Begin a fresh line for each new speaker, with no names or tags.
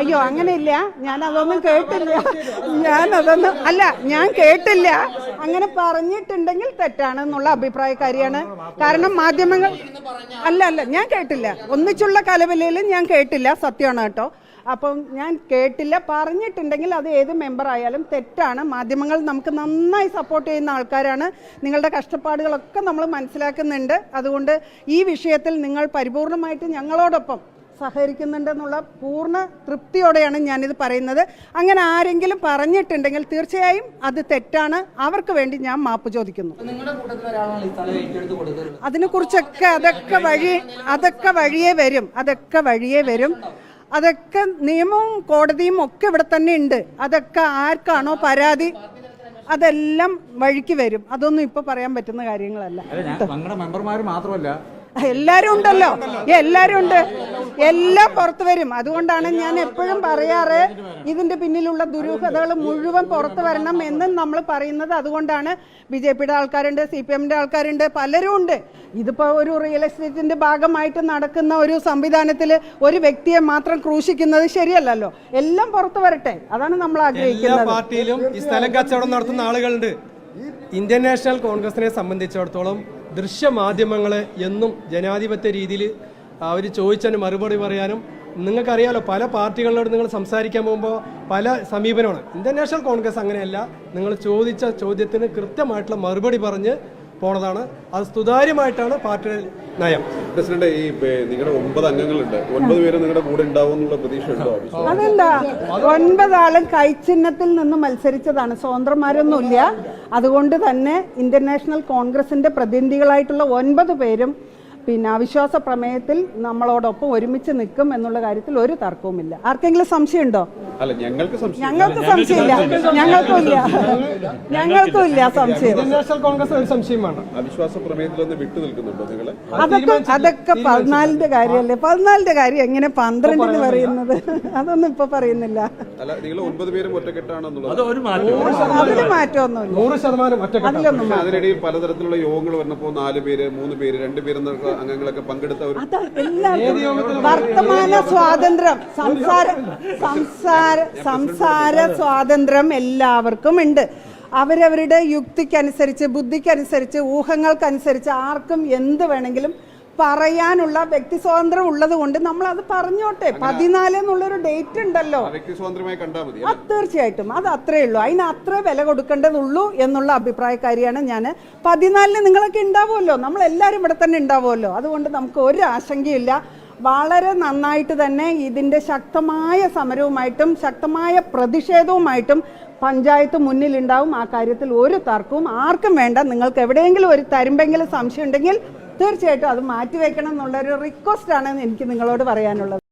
അയ്യോ അങ്ങനെയില്ല. ഞാൻ അതൊന്നും കേട്ടില്ല. ഞാൻ അതൊന്നും അല്ല ഞാൻ കേട്ടില്ല. അങ്ങനെ പറഞ്ഞിട്ടുണ്ടെങ്കിൽ തെറ്റാണ് എന്നുള്ള അഭിപ്രായക്കാരിയാണ്. കാരണം മാധ്യമങ്ങൾ അല്ല അല്ല ഞാൻ കേട്ടില്ല. ഒന്നിച്ചുള്ള കലവിലയിലും ഞാൻ കേട്ടില്ല. സത്യമാണ് കേട്ടോ. അപ്പം ഞാൻ കേട്ടില്ല. പറഞ്ഞിട്ടുണ്ടെങ്കിൽ അത് ഏത് മെമ്പർ ആയാലും തെറ്റാണ്. മാധ്യമങ്ങൾ നമുക്ക് നന്നായി സപ്പോർട്ട് ചെയ്യുന്ന ആൾക്കാരാണ്. നിങ്ങളുടെ കഷ്ടപ്പാടുകളൊക്കെ നമ്മൾ മനസ്സിലാക്കുന്നുണ്ട്. അതുകൊണ്ട് ഈ വിഷയത്തിൽ നിങ്ങൾ പരിപൂർണമായിട്ട് ഞങ്ങളോടൊപ്പം സഹകരിക്കുന്നുണ്ടെന്നുള്ള പൂർണ തൃപ്തിയോടെയാണ് ഞാനിത് പറയുന്നത്. അങ്ങനെ ആരെങ്കിലും പറഞ്ഞിട്ടുണ്ടെങ്കിൽ തീർച്ചയായും അത് തെറ്റാണ്. അവർക്ക് വേണ്ടി ഞാൻ മാപ്പ് ചോദിക്കുന്നു. അതിനെക്കുറിച്ചൊക്കെ അതൊക്കെ വഴി അതൊക്കെ വഴിയേ വരും. അതൊക്കെ വഴിയേ വരും. അതൊക്കെ നിയമവും കോടതിയും ഒക്കെ ഇവിടെ തന്നെ ഉണ്ട്. അതൊക്കെ ആർക്കാണോ പരാതി അതെല്ലാം വഴിക്ക് വരും. അതൊന്നും ഇപ്പൊ പറയാൻ പറ്റുന്ന കാര്യങ്ങളല്ല.
അല്ല ഞാൻ ഞങ്ങളുടെ മെമ്പർമാർ മാത്രമല്ല.
എല്ലാരും ഉണ്ടല്ലോ. എല്ലാരും ഉണ്ട്. എല്ലാം പുറത്തു വരും. അതുകൊണ്ടാണ് ഞാൻ എപ്പോഴും പറയാറ് ഇതിന്റെ പിന്നിലുള്ള ദുരൂഹതകൾ മുഴുവൻ പുറത്തു വരണം എന്നും നമ്മൾ പറയുന്നത്. അതുകൊണ്ടാണ് ബി ജെ പിയുടെ ആൾക്കാരുണ്ട് സി പി എമ്മിന്റെ ആൾക്കാരുണ്ട് പലരും ഉണ്ട്. ഇതിപ്പോ ഒരു റിയൽ എസ്റ്റേറ്റിന്റെ ഭാഗമായിട്ട് നടക്കുന്ന ഒരു സംവിധാനത്തിൽ ഒരു വ്യക്തിയെ മാത്രം ക്രൂശിക്കുന്നത് ശരിയല്ലല്ലോ. എല്ലാം പുറത്തു വരട്ടെ. അതാണ് നമ്മൾ ആഗ്രഹിക്കുന്നത്.
പാർട്ടിയിലും ഈ സ്ഥലം കച്ചവടം നടത്തുന്ന ആളുകളുണ്ട്. ഇന്ത്യൻ നാഷണൽ കോൺഗ്രസിനെ സംബന്ധിച്ചിടത്തോളം ദൃശ്യമാധ്യമങ്ങൾ എന്നും ജനാധിപത്യ രീതിയിൽ അവർ ചോദിച്ചതിന് മറുപടി പറയാനും നിങ്ങൾക്കറിയാലോ പല പാർട്ടികളോട് നിങ്ങൾ സംസാരിക്കാൻ പോകുമ്പോൾ പല സമീപനമാണ്. ഇന്ത്യൻ നാഷണൽ കോൺഗ്രസ് അങ്ങനെയല്ല. നിങ്ങൾ ചോദിച്ച ചോദ്യത്തിന് കൃത്യമായിട്ടുള്ള മറുപടി പറഞ്ഞ് പോണതാണ്. അത് സുതാര്യമായിട്ടാണ് പാർട്ടിയുടെ നയം.
പ്രസിഡന്റ് ഈ നിങ്ങളുടെ ഒമ്പത് അംഗങ്ങളുണ്ട്. ഒൻപത് പേര് നിങ്ങളുടെ കൂടെ ഉണ്ടാവും എന്നുള്ള പ്രതീക്ഷ ഉണ്ടോ
അതെന്താ ഒൻപതാളും കൈച്ചിഹ്നത്തിൽ നിന്ന് മത്സരിച്ചതാണ്. സ്വതന്ത്രന്മാരൊന്നുമില്ല. അതുകൊണ്ട് തന്നെ ഇന്ത്യൻ നാഷണൽ കോൺഗ്രസിന്റെ പ്രതിനിധികളായിട്ടുള്ള ഒൻപത് പേരും പിന്നെ അവിശ്വാസ പ്രമേയത്തിൽ നമ്മളോടൊപ്പം ഒരുമിച്ച് നിൽക്കും എന്നുള്ള കാര്യത്തിൽ ഒരു തർക്കവുമില്ല. ആർക്കെങ്കിലും സംശയമുണ്ടോ?
അല്ല ഞങ്ങൾക്ക് സംശയം
ഞങ്ങൾക്ക് സംശയമില്ല. ഞങ്ങൾക്കും ഇല്ല. ഞങ്ങൾക്കും ഇല്ല സംശയം.
നാഷണൽ കോൺഗ്രസ് ഒരു സംശയമാണ്
അവിശ്വാസ പ്രമേയത്തിലൊന്ന് വിട്ടു നിൽക്കുന്നുണ്ടോ നിങ്ങൾ?
അതൊക്കെ അതൊക്കെ പതിനാലിന്റെ കാര്യമല്ലേ? പതിനാലിന്റെ കാര്യം എങ്ങനെ പന്ത്രണ്ടിന് പറയുന്നത്? അതൊന്നും ഇപ്പൊ പറയുന്നില്ല.
അല്ല നിങ്ങൾ ഒൻപത് പേരും ഒറ്റക്കെട്ടാണെന്നുള്ളത്
മാറ്റം.
അതിന് മാറ്റമൊന്നുമില്ല.
നൂറ് ശതമാനം ഒറ്റക്കെട്ടാണ്.
അതിലൊന്നും
പക്ഷെ അതിനിടയിൽ പലതരത്തിലുള്ള യോഗങ്ങൾ വന്നപ്പോൾ നാല് പേര് മൂന്ന് പേര് രണ്ട് പേര് എന്നൊക്കെ അംഗങ്ങളൊക്കെ പങ്കെടുത്ത ഒരു
അത് എല്ലാവർക്കും വർത്തമാന സ്വാതന്ത്ര്യം. സംസാര സംസാര സംസാര സംസാര സ്വാതന്ത്ര്യം എല്ലാവർക്കും ഉണ്ട്. അവരവരുടെ യുക്തിക്കനുസരിച്ച് ബുദ്ധിക്കനുസരിച്ച് ഊഹങ്ങൾക്കനുസരിച്ച് ആർക്കും എന്ത് വേണമെങ്കിലും പറയാനുള്ള വ്യക്തി സ്വാതന്ത്ര്യം ഉള്ളത് കൊണ്ട് നമ്മൾ അത് പറഞ്ഞോട്ടെ പതിനാല് എന്നുള്ളൊരു ഡേറ്റ് ഉണ്ടല്ലോ. അത് തീർച്ചയായിട്ടും. അത് അത്രേ ഉള്ളൂ. അതിന് അത്ര വില കൊടുക്കേണ്ടതുള്ളൂ എന്നുള്ള അഭിപ്രായക്കാരിയാണ് ഞാൻ പതിനാലിന് നിങ്ങളൊക്കെ ഉണ്ടാവുമല്ലോ. നമ്മൾ എല്ലാവരും ഇവിടെ തന്നെ ഉണ്ടാവുമല്ലോ. അതുകൊണ്ട് നമുക്ക് ഒരു ആശങ്കയില്ല. വളരെ നന്നായിട്ട് തന്നെ ഇതിന്റെ ശക്തമായ സമരവുമായിട്ടും ശക്തമായ പ്രതിഷേധവുമായിട്ടും പഞ്ചായത്ത് മുന്നിലുണ്ടാവും. ആ കാര്യത്തിൽ ഒരു തർക്കവും ആർക്കും വേണ്ട. നിങ്ങൾക്ക് എവിടെയെങ്കിലും ഒരു തരുമ്പെങ്കിലും സംശയം ഉണ്ടെങ്കിൽ തീർച്ചയായിട്ടും അത് മാറ്റിവെക്കണം എന്നുള്ളൊരു റിക്വസ്റ്റ് ആണ് എനിക്ക് നിങ്ങളോട് പറയാനുള്ളത്.